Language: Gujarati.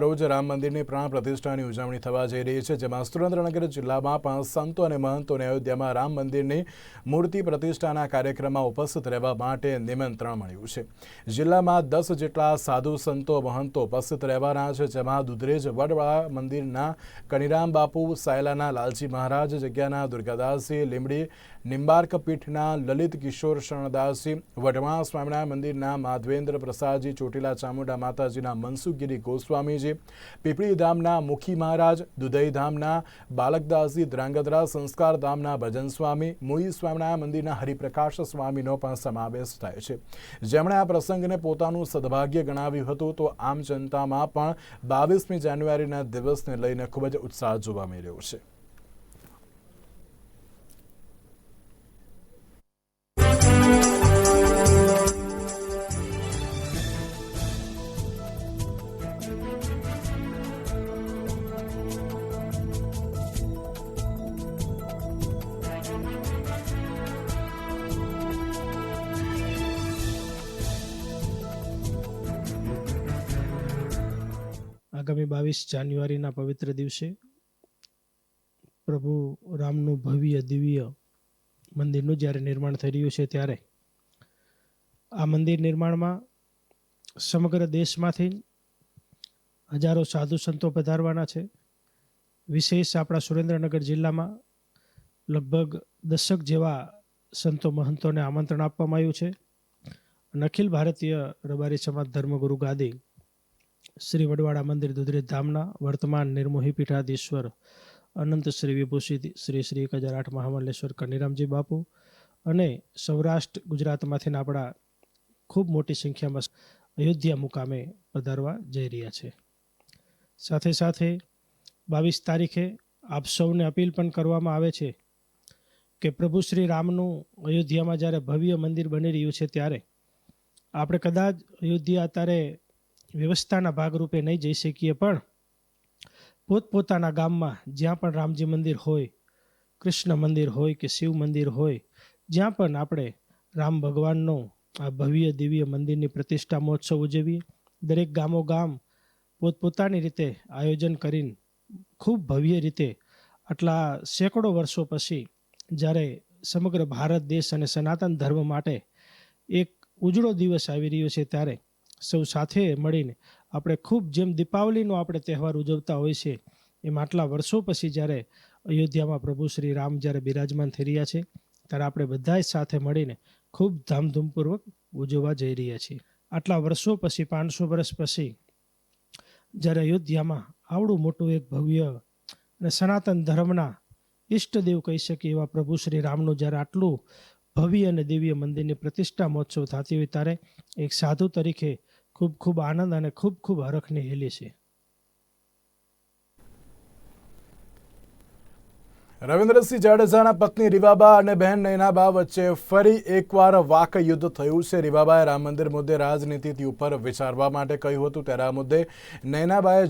રોજ રામ મંદિરની પ્રાણ પ્રતિષ્ઠાની ઉજવણી થવા જઈ રહી છે, જેમાં સુરેન્દ્રનગર જિલ્લામાં પણ સંતો અને મહંતોને અયોધ્યામાં રામ મંદિરની મૂર્તિ પ્રતિષ્ઠાના કાર્યક્રમમાં ઉપસ્થિત રહેવા માટે નિમંત્રણ મળ્યું છે. જિલ્લામાં દસ જેટલા સાધુ સંતો, મહંતો ઉપસ્થિત રહેવાના છે, જેમાં દુધરેજ વડવાળા મંદિરના કનિરામ બાપુ, સાયલાના લાલજી મહારાજ, જગ્યાના દુર્ગાદાસજી લીમડી નિંબાર્ક પીઠના લલિત કિશોર શરણદાસજી, વઢવાણા સ્વામિનારાયણ મંદિરના માધવેન્દ્ર પ્રસાદજી, ચોટીલા ચામુંડા માતાજીના મનસુખગીરી ગોસ્વામીજી પીપળી ધામના મુખી મહારાજ, દુધઈ ધામના બાલકદાસજી ધ્રાંગધ્રા સંસ્કાર ધામના ભજન સ્વામી, મુઈ સ્વામિનારાયણ મંદિરના હરિપ્રકાશ સ્વામીનો પણ સમાવેશ થાય છે. જેમણે આ પ્રસંગને પોતાનું સદભાગ્ય ગણાવ્યું હતું, તો આમ જનતામાં પણ બાવીસમી જાન્યુઆરીના દિવસને લઈને ખૂબ જ ઉત્સાહ જોવા મળી રહ્યો છે. આગામી બાવીસ જાન્યુઆરીના પવિત્ર દિવસે પ્રભુ રામનું ભવ્ય દિવ્ય મંદિરનું જ્યારે નિર્માણ થઈ રહ્યું છે ત્યારે આ મંદિર નિર્માણમાં સમગ્ર દેશમાંથી હજારો સાધુ સંતો પધારવાના છે. વિશેષ આપણા સુરેન્દ્રનગર જિલ્લામાં લગભગ દશક જેવા સંતો મહંતોને આમંત્રણ આપવામાં આવ્યું છે. અખિલ ભારતીય રબારી સમાજ ધર્મગુરુ ગાદી શ્રી વડવાડા મંદિર દુધરી ધામના વર્તમાન નિર્મોહી પીઠાધીશ્વર અનંત શ્રી વિભૂષિત શ્રી શ્રી એક હજાર આઠ મહામલ્લેશ્વર કનીરામજી બાપુ અને સૌરાષ્ટ્ર ગુજરાતમાંથી આપણા ખૂબ મોટી સંખ્યામાં અયોધ્યા મુકામે પધારવા જઈ રહ્યા છે. સાથે સાથે બાવીસ તારીખે આપ સૌને અપીલ પણ કરવામાં આવે છે કે પ્રભુ શ્રી રામનું અયોધ્યામાં જ્યારે ભવ્ય મંદિર બની રહ્યું છે ત્યારે આપણે કદાચ અયોધ્યા અત્યારે વ્યવસ્થાના ભાગરૂપે નહીં જઈ શકીએ, પણ પોતપોતાના ગામમાં જ્યાં પણ રામજી મંદિર હોય, કૃષ્ણ મંદિર હોય કે શિવ મંદિર હોય, જ્યાં પણ આપણે રામ ભગવાનનો આ ભવ્ય દિવ્ય મંદિરની પ્રતિષ્ઠા મહોત્સવ ઉજવીએ, દરેક ગામો ગામ પોતપોતાની રીતે આયોજન કરીને ખૂબ ભવ્ય રીતે આટલા સેંકડો વર્ષો પછી જ્યારે સમગ્ર ભારત દેશ અને સનાતન ધર્મ માટે એક ઉજળો દિવસ આવી રહ્યો છે ત્યારે સૌ સાથે મળીને આપણે ખૂબ જેમ દીપાવલીનો આપણે તહેવાર ઉજવતા હોય છે, એમ આટલા વર્ષો પછી જ્યારે અયોધ્યામાં પ્રભુ શ્રી રામ જ્યારે બિરાજમાન થઈ રહ્યા છે, ત્યારે આપણે બધા જ સાથે મળીને ખૂબ ધામધૂમપૂર્વક ઉજવવા જઈ રહ્યા છીએ. આટલા વર્ષો પછી, પાંચસો વર્ષ પછી જ્યારે અયોધ્યામાં આવડું મોટું એક ભવ્ય અને સનાતન ધર્મના ઈષ્ટદેવ કહી શકીએ એવા પ્રભુ શ્રી રામનું જ્યારે આટલું ભવ્ય અને દિવ્ય મંદિરની પ્રતિષ્ઠા મહોત્સવ થતી હોય ત્યારે એક સાધુ તરીકે ખૂબ ખૂબ આનંદ અને ખૂબ ખૂબ હરખની હેલી છે. રવિન્દ્રસિંહ જાડેજાના પત્ની રીવાબા અને બહેન નૈનાબા વચ્ચે ફરી એકવાર વાક યુદ્ધ થયું છે. રીવાબાએ રામ મંદિર મુદ્દે રાજનીતિથી ઉપર વિચારવા માટે કહ્યું હતું. ત્યારે આ મુદ્દે નૈનાબાએ